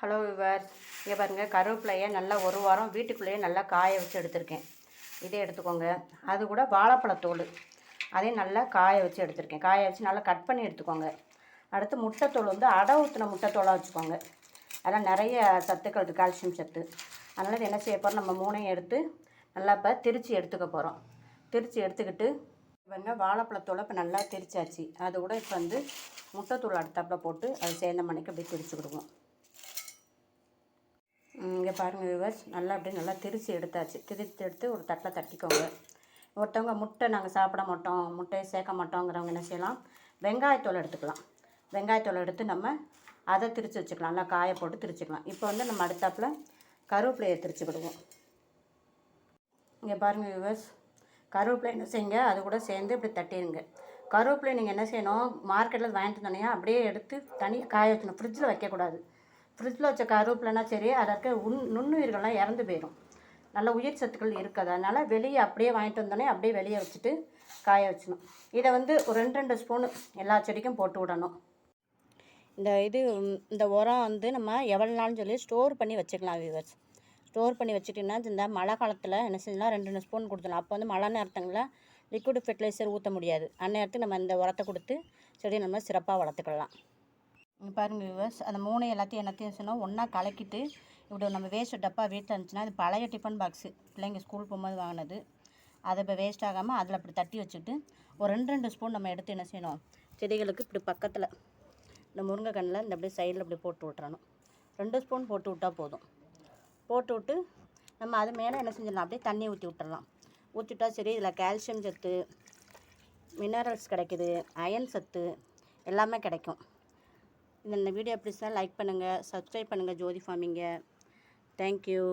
Hello விவர் இங்கே பாருங்கள் கருவேப்பிலையை நல்லா ஒரு வாரம் வீட்டுக்குள்ளேயே நல்லா காய வச்சு எடுத்திருக்கேன். இதே எடுத்துக்கோங்க. அது கூட வாழைப்பழத்தோல் அதையும் நல்லா காய வச்சு எடுத்திருக்கேன். காய வச்சு நல்லா கட் பண்ணி எடுத்துக்கோங்க. அடுத்து முட்டைத்தோல் வந்து அடை ஊற்றின முட்டைத்தோலாக வச்சுக்கோங்க. அதெல்லாம் நிறைய சத்துக்கள் இருக்குது கால்சியம் சத்து. அதனால் இது என்ன செய்ய போகிறோம் நம்ம மூணையும் எடுத்து நல்லா இப்போ திரிச்சு எடுத்துக்க போகிறோம் திருச்சி எடுத்துக்கிட்டு பாருங்க வாழைப்பழத்தோலை இப்போ நல்லா திரிச்சாச்சு. அது கூட இப்போ வந்து முட்டைத்தூள் அடுத்தாப்பில் போட்டு அது சேர்ந்த மணிக்கு அப்படியே திரிச்சுக்கிடுவோம் இங்கே பாருங்கள் விவர்ஸ் நல்லா அப்படியே நல்லா திரிச்சு எடுத்தாச்சு. திரிச்சு எடுத்து ஒரு தட்டில் தட்டிக்கோங்க. ஒருத்தவங்க முட்டை நாங்கள் சாப்பிட மாட்டோம் முட்டையை சேர்க்க மாட்டோங்கிறவங்க என்ன செய்யலாம்? வெங்காயத்தோலை எடுத்துக்கலாம். வெங்காயத்தோலை எடுத்து நம்ம அதை திரிச்சு வச்சுக்கலாம். நல்லா காய போட்டு திரிச்சுக்கலாம். இப்போ வந்து நம்ம அடுத்தாப்புல கருவேப்பிலையை திரிச்சுக்கிடுவோம் இங்கே பாருங்கள் விவர்ஸ் கருவேப்பிலை என்ன செய்யுங்க? அது கூட சேர்ந்து இப்படி தட்டிடுங்க கருவேப்பிலை நீங்கள் என்ன செய்யணும்? மார்க்கெட்டில் வாங்கிட்டு வந்தோன்னே அப்படியே எடுத்து தனியாக காய வச்சணும் ஃப்ரிட்ஜில் வைக்கக்கூடாது. ஃப்ரிட்ஜில் வச்ச கருவேப்பிலனா சரி அதில் இருக்க உன் நுண்ணுயிர்கள்லாம் இறந்து போயிடும் நல்ல உயிர் சத்துக்கள் இருக்காது. அதனால் வெளியே அப்படியே வாங்கிட்டு வந்தோடனே அப்படியே வெளியே வச்சுட்டு காய வச்சிடணும் இதை வந்து ஒரு ரெண்டு ரெண்டு ஸ்பூனு எல்லா செடிக்கும் போட்டு விடணும். இந்த இது இந்த உரம் வந்து நம்ம எவ்வளோ நாள்னு சொல்லி ஸ்டோர் பண்ணி வச்சுக்கலாம் வியூவர்ஸ் ஸ்டோர் பண்ணி வச்சுட்டிங்கன்னா இந்த மழை காலத்தில் என்ன செஞ்சலாம் ரெண்டு ரெண்டு ஸ்பூன் கொடுத்துடலாம். அப்போ வந்து மழை நேரத்துங்களில் லிக்விட் ஃபெர்டிலைசர் ஊற்ற முடியாது. அந்நேரத்துக்கு நம்ம இந்த உரத்தை கொடுத்து செடியை நம்ம சிறப்பாக வளர்த்துக்கலாம். பாருங்கள் வியூவர்ஸ் அந்த மூணு எல்லாத்தையும் என்னத்தையும் சொன்னால் ஒன்றா கலக்கிட்டு இப்படி நம்ம வேஸ்ட் டப்பா வீட்டில் இருந்துச்சுன்னா அது பழைய டிஃபன் பாக்ஸு பிள்ளைங்க ஸ்கூல் போகும்போது வாங்கினது. அதை இப்போ வேஸ்ட் ஆகாமல் அதில் அப்படி தட்டி வச்சுட்டு ஒரு ரெண்டு ரெண்டு ஸ்பூன் நம்ம எடுத்து என்ன செய்யணும்? செடிகளுக்கு இப்படி பக்கத்தில் இந்த முருங்கைக்கண்ணில் இந்த அப்படியே சைடில் இப்படி போட்டு விட்றணும் ரெண்டு ஸ்பூன் போட்டு விட்டால் போதும். போட்டு விட்டு நம்ம அது மேலே என்ன செஞ்சிடலாம்? அப்படியே தண்ணி ஊற்றி விட்டுறலாம். ஊற்றிட்டா சரி இதில் கால்சியம் சத்து மினரல்ஸ் கிடைக்குது அயன் சத்து எல்லாமே கிடைக்கும். இந்த வீடியோ பிடிச்சா லைக் பண்ணுங்கள் சப்ஸ்கிரைப் பண்ணுங்கள் ஜோதி ஃபார்மிங்க. தேங்க்யூ